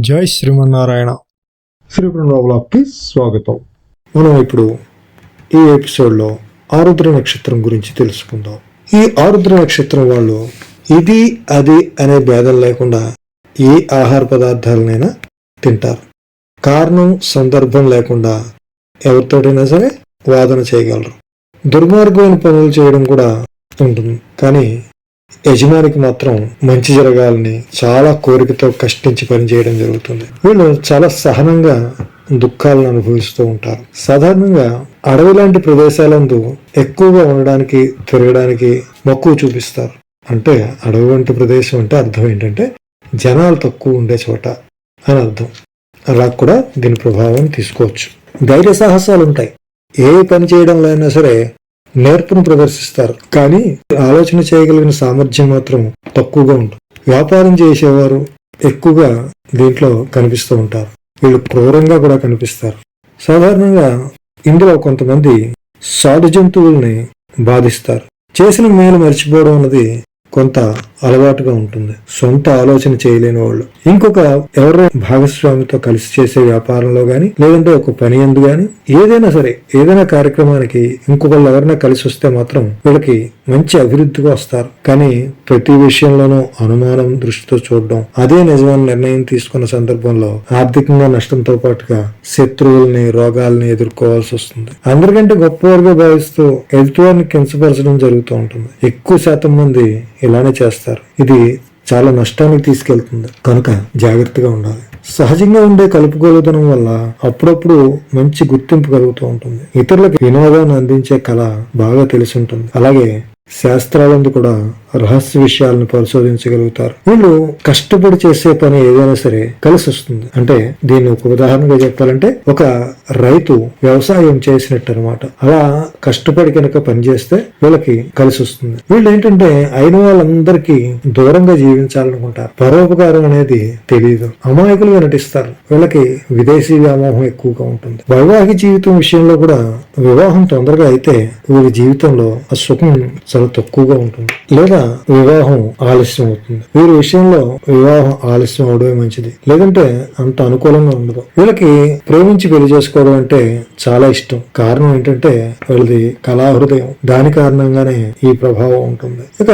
జై శ్రీమన్నారాయణ. శ్రీపురంబాబులకి స్వాగతం. మనం ఇప్పుడు ఈ ఎపిసోడ్లో ఆరుద్ర నక్షత్రం గురించి తెలుసుకుందాం. ఈ ఆరుద్ర నక్షత్రం వాళ్ళు ఇది అది అనే భేదం లేకుండా ఏ ఆహార పదార్థాలనైనా తింటారు. కారణం సందర్భం లేకుండా ఎవరితోటైనా సరే వాదన చేయగలరు. దుర్మార్గమైన పనులు చేయడం కూడా ఉంటుంది కానీ యజమానికి మాత్రం మంచి జరగాలని చాలా కోరికతో కష్టించి పనిచేయడం జరుగుతుంది. వీళ్ళు చాలా సహనంగా దుఃఖాలను అనుభవిస్తూ ఉంటారు. సాధారణంగా అడవి లాంటి ప్రదేశాలందు ఎక్కువగా ఉండడానికి తిరగడానికి మక్కువ చూపిస్తారు. అంటే అడవి వంటి ప్రదేశం అంటే అర్థం ఏంటంటే జనాలు తక్కువ ఉండే చోట అని అర్థం. అలా కూడా దీని ప్రభావం తీసుకోవచ్చు. ధైర్య సాహసాలు ఉంటాయి ఏ పని చేయడంలో అయినా సరే నేర్పును ప్రదర్శిస్తారు. కానీ ఆలోచన చేయగలిగిన సామర్థ్యం మాత్రం తక్కువగా ఉంటుంది. వ్యాపారం చేసేవారు ఎక్కువగా దీంట్లో కనిపిస్తూ ఉంటారు. వీళ్ళు క్రూరంగా కూడా కనిపిస్తారు. సాధారణంగా ఇందులో కొంతమంది సాధు జంతువుల్ని బాధిస్తారు. చేసిన మేలు మర్చిపోవడం అన్నది కొంత అలవాటుగా ఉంటుంది. సొంత ఆలోచన చేయలేని వాళ్ళు. ఇంకొక ఎవరో భాగస్వామితో కలిసి చేసే వ్యాపారంలో గాని లేదంటే ఒక పని ఎందు గాని ఏదైనా సరే ఏదైనా కార్యక్రమానికి ఇంకొకళ్ళు ఎవరైనా కలిసి వస్తే మాత్రం వీళ్ళకి మంచి అభివృద్ధికి వస్తారు. కానీ ప్రతి విషయంలోనూ అనుమానం దృష్టితో చూడడం అదే నిజమైన నిర్ణయం తీసుకున్న సందర్భంలో ఆర్థికంగా నష్టంతో పాటుగా శత్రువుల్ని రోగాల్ని ఎదుర్కోవాల్సి వస్తుంది. అందరికంటే గొప్పవారుగా భావిస్తూ ఎదుటివారిని కించపరచడం జరుగుతూ ఉంటుంది. ఎక్కువ శాతం మంది ఇలానే చేస్తారు. ఇది చాలా నష్టానికి తీసుకెళ్తుంది. కనుక జాగ్రత్తగా ఉండాలి. సహజంగా ఉండే కలుపుకోలుదనం వల్ల అప్పుడప్పుడు మంచి గుర్తింపు కలుగుతూ ఉంటుంది. ఇతరులకు వినోదాన్ని అందించే కళ బాగా తెలిసి ఉంటుంది. అలాగే శాస్త్రాలందు కూడా రహస్య విషయాలను పరిశోధించగలుగుతారు. వీళ్ళు కష్టపడి చేసే పని ఏదైనా సరే కలిసి వస్తుంది. అంటే దీన్ని ఒక ఉదాహరణగా చెప్పాలంటే ఒక రైతు వ్యవసాయం చేసినట్టు అనమాట అలా కష్టపడి కనుక పనిచేస్తే వీళ్ళకి కలిసి వస్తుంది. వీళ్ళు ఏంటంటే అయిన వాళ్ళందరికీ దూరంగా జీవించాలనుకుంటారు. పరోపకారం అనేది తెలియదు అమాయకులుగా నటిస్తారు. వీళ్ళకి విదేశీ వ్యామోహం ఎక్కువగా ఉంటుంది. వైవాహిక జీవితం విషయంలో కూడా వివాహం తొందరగా అయితే వీరి జీవితంలో ఆ సుఖం చాలా తక్కువగా ఉంటుంది. లేదా వివాహం ఆలస్యం అవుతుంది. వీరి విషయంలో వివాహం ఆలస్యం అవడమే మంచిది. లేదంటే అంత అనుకూలంగా ఉండదు. వీళ్ళకి ప్రేమించి పెళ్ళి చేసుకోవడం అంటే చాలా ఇష్టం. కారణం ఏంటంటే వీళ్ళది కళా హృదయం దాని కారణంగానే ఈ ప్రభావం ఉంటుంది. ఇక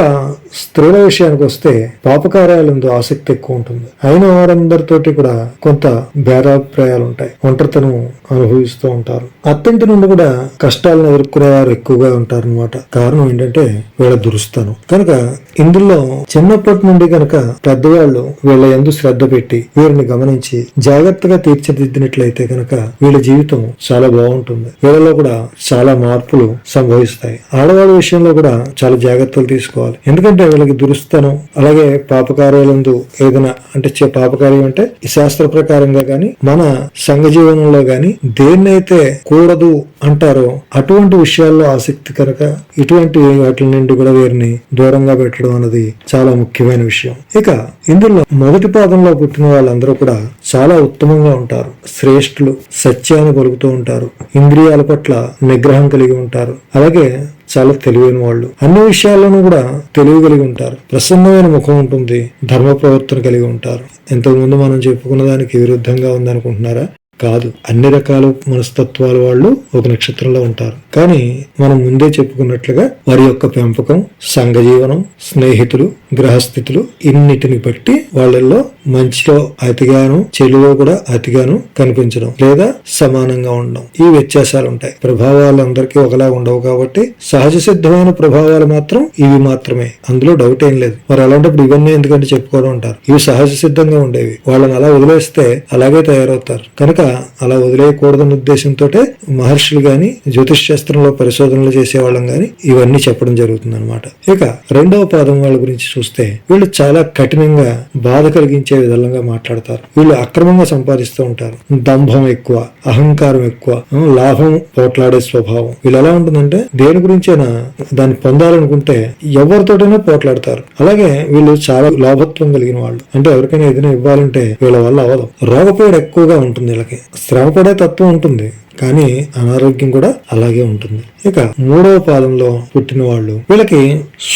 స్త్రీల విషయానికి వస్తే పాపకార్యాలందు ఆసక్తి ఎక్కువ ఉంటుంది. అయిన వారందరితోటి కూడా కొంత భేదాభిప్రాయాలు ఉంటాయి. ఒంటరితనం అనుభవిస్తూ ఉంటారు. అత్తింటి నుండి కూడా కష్టాలను ఎదుర్కొనే వారు ఎక్కువగా ఉంటారనమాట కారణం ఏంటంటే వీళ్ళ దురుస్తాను కనుక ఇందులో చిన్నప్పటి నుండి గనక పెద్దవాళ్ళు వీళ్ళ ఎందు శ్రద్ధ పెట్టి వీరిని గమనించి జాగ్రత్తగా తీర్చిదిద్దినట్లయితే గనక వీళ్ళ జీవితం చాలా బాగుంటుంది. వీళ్ళలో కూడా చాలా మార్పులు సంభవిస్తాయి. ఆడవాళ్ళ విషయంలో కూడా చాలా జాగ్రత్తలు తీసుకోవాలి. ఎందుకంటే వీళ్ళకి దురుస్తనం అలాగే పాపకార్యాలందు ఏదైనా అంటే చే- పాపకార్యం అంటే శాస్త్ర ప్రకారంగా గాని మన సంఘ జీవనంలో గాని దేన్నైతే కూడదు అంటారో అటువంటి విషయాల్లో ఆసక్తి కనుక ఇటువంటి వాటి నుండి కూడా వీరిని దూరం దూరంగా పెట్టడం అన్నది చాలా ముఖ్యమైన విషయం. ఇక ఇందులో మొదటి పాదంలో పుట్టిన వాళ్ళందరూ కూడా చాలా ఉత్తమంగా ఉంటారు. శ్రేష్ఠులు సత్యాన్ని పలుకుతూ ఉంటారు. ఇంద్రియాల పట్ల నిగ్రహం కలిగి ఉంటారు. అలాగే చాలా తెలివైన వాళ్ళు. అన్ని విషయాల్లోనూ కూడా తెలివి కలిగి ఉంటారు. ప్రసన్నమైన ముఖం ఉంటుంది. ధర్మ ప్రవర్తన కలిగి ఉంటారు. ఇంతకుముందు మనం చెప్పుకున్న దానికి విరుద్ధంగా ఉందనుకుంటున్నారా? కాదు. అన్ని రకాల మనస్తత్వాల వాళ్ళు ఒక నక్షత్రంలో ఉంటారు. కానీ మనం ముందే చెప్పుకున్నట్లుగా వారి యొక్క పెంపకం సంఘ జీవనం స్నేహితులు గ్రహస్థితులు ఇన్నిటిని బట్టి వాళ్ళల్లో మంచిలో అతిగాను చెడులో కూడా అతిగాను కనిపించడం లేదా సమానంగా ఉండడం. ఈ వ్యత్యాసాలు ఉంటాయి. ప్రభావాలు అందరికీ ఒకలా ఉండవు కాబట్టి సహజ సిద్ధమైన ప్రభావాలు మాత్రం ఇవి మాత్రమే. అందులో డౌట్ ఏం లేదు. మరి అలాంటప్పుడు ఇవన్నీ ఎందుకంటే చెప్పుకోవడం ఉంటారు ఇవి సహజ సిద్ధంగా ఉండేవి. వాళ్ళని అలా వదిలేస్తే అలాగే తయారవుతారు. కనుక అలా వదిలేయకూడదన్న ఉద్దేశంతో మహర్షులు గాని జ్యోతిష్ శాస్త్రంలో పరిశోధనలు చేసే వాళ్ళం గాని ఇవన్నీ చెప్పడం జరుగుతుంది అనమాట ఇక రెండవ పాదం వాళ్ళ గురించి చూస్తే వీళ్ళు చాలా కఠినంగా బాధ కలిగించే విధంగా మాట్లాడతారు. వీళ్ళు అక్రమంగా సంపాదిస్తూ ఉంటారు. దంభం ఎక్కువ అహంకారం ఎక్కువ లాభం పోట్లాడే స్వభావం. వీళ్ళు ఎలా ఉంటుందంటే దేని గురించైనా దాన్ని పొందాలనుకుంటే ఎవరితోటైనా పోట్లాడతారు. అలాగే వీళ్ళు చాలా లోభత్వం కలిగిన వాళ్ళు. అంటే ఎవరికైనా ఏదైనా ఇవ్వాలంటే వీళ్ళ వల్ల అవ్వదు. రోగపీడ ఎక్కువగా ఉంటుంది వీళ్ళకి. శ్రమ పడే తత్వం ఉంటుంది. కానీ అనారోగ్యం కూడా అలాగే ఉంటుంది. ఇక మూడవ పాదంలో పుట్టిన వాళ్ళు వీళ్ళకి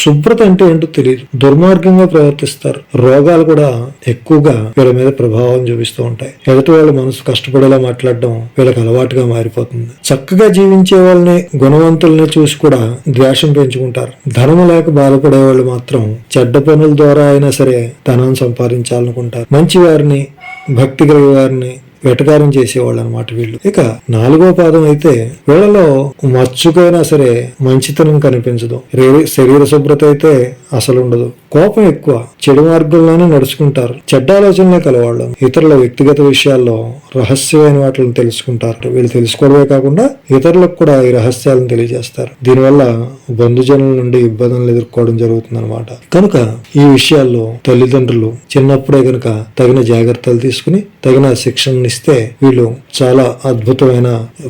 శుభ్రత అంటే ఏంటో తెలియదు దుర్మార్గంగా ప్రవర్తిస్తారు. రోగాలు కూడా ఎక్కువగా వీళ్ళ మీద ప్రభావం చూపిస్తూ ఉంటాయి. ఎదుటి వాళ్ళ మనసు కష్టపడేలా మాట్లాడడం వీళ్ళకి అలవాటుగా మారిపోతుంది. చక్కగా జీవించే వాళ్ళని గుణవంతుల్ని చూసి కూడా ద్వేషం పెంచుకుంటారు. ధనము లేక బాధపడే వాళ్ళు మాత్రం చెడ్డ పనుల ద్వారా అయినా సరే ధనం సంపాదించాలనుకుంటారు. మంచి వారిని భక్తి కలిగే వారిని వెటకారం చేసేవాళ్ళు అనమాట వీళ్ళు. ఇక నాలుగో పాదం అయితే వీళ్ళలో మచ్చుకైనా సరే మంచితనం కనిపించదు. శరీర శుభ్రత అయితే అసలు ఉండదు. కోపం ఎక్కువ. చెడు మార్గంలోనే నడుచుకుంటారు. చెడ్డ ఆలోచనలే కలవాళ్ళు. ఇతరుల వ్యక్తిగత విషయాల్లో రహస్యమైన వాటిని తెలుసుకుంటారు. వీళ్ళు తెలుసుకోవడమే కాకుండా ఇతరులకు కూడా ఈ రహస్యాలను తెలియజేస్తారు. దీనివల్ల బంధుజనుల నుండి ఇబ్బందులు ఎదుర్కోవడం జరుగుతుంది అనమాట కనుక ఈ విషయాల్లో తల్లిదండ్రులు చిన్నప్పుడే కనుక తగిన జాగ్రత్తలు తీసుకుని తగిన శిక్షణ ఇస్తే వీళ్ళు చాలా అద్భుతమైన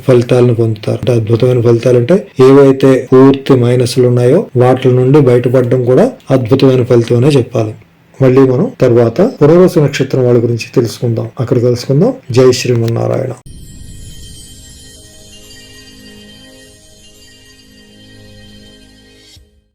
ఫలితాలను పొందుతారు. అంటే అద్భుతమైన ఫలితాలు అంటే ఏవైతే పూర్తి మైనస్లు ఉన్నాయో వాటి నుండి బయటపడడం కూడా అద్భుతమైన ఫలితమనే చెప్పాలి. మళ్ళీ మనం తర్వాత పునర్వసు నక్షత్రం వాళ్ళ గురించి తెలుసుకుందాం. అక్కడ కలుసుకుందాం. జై శ్రీమన్నారాయణ.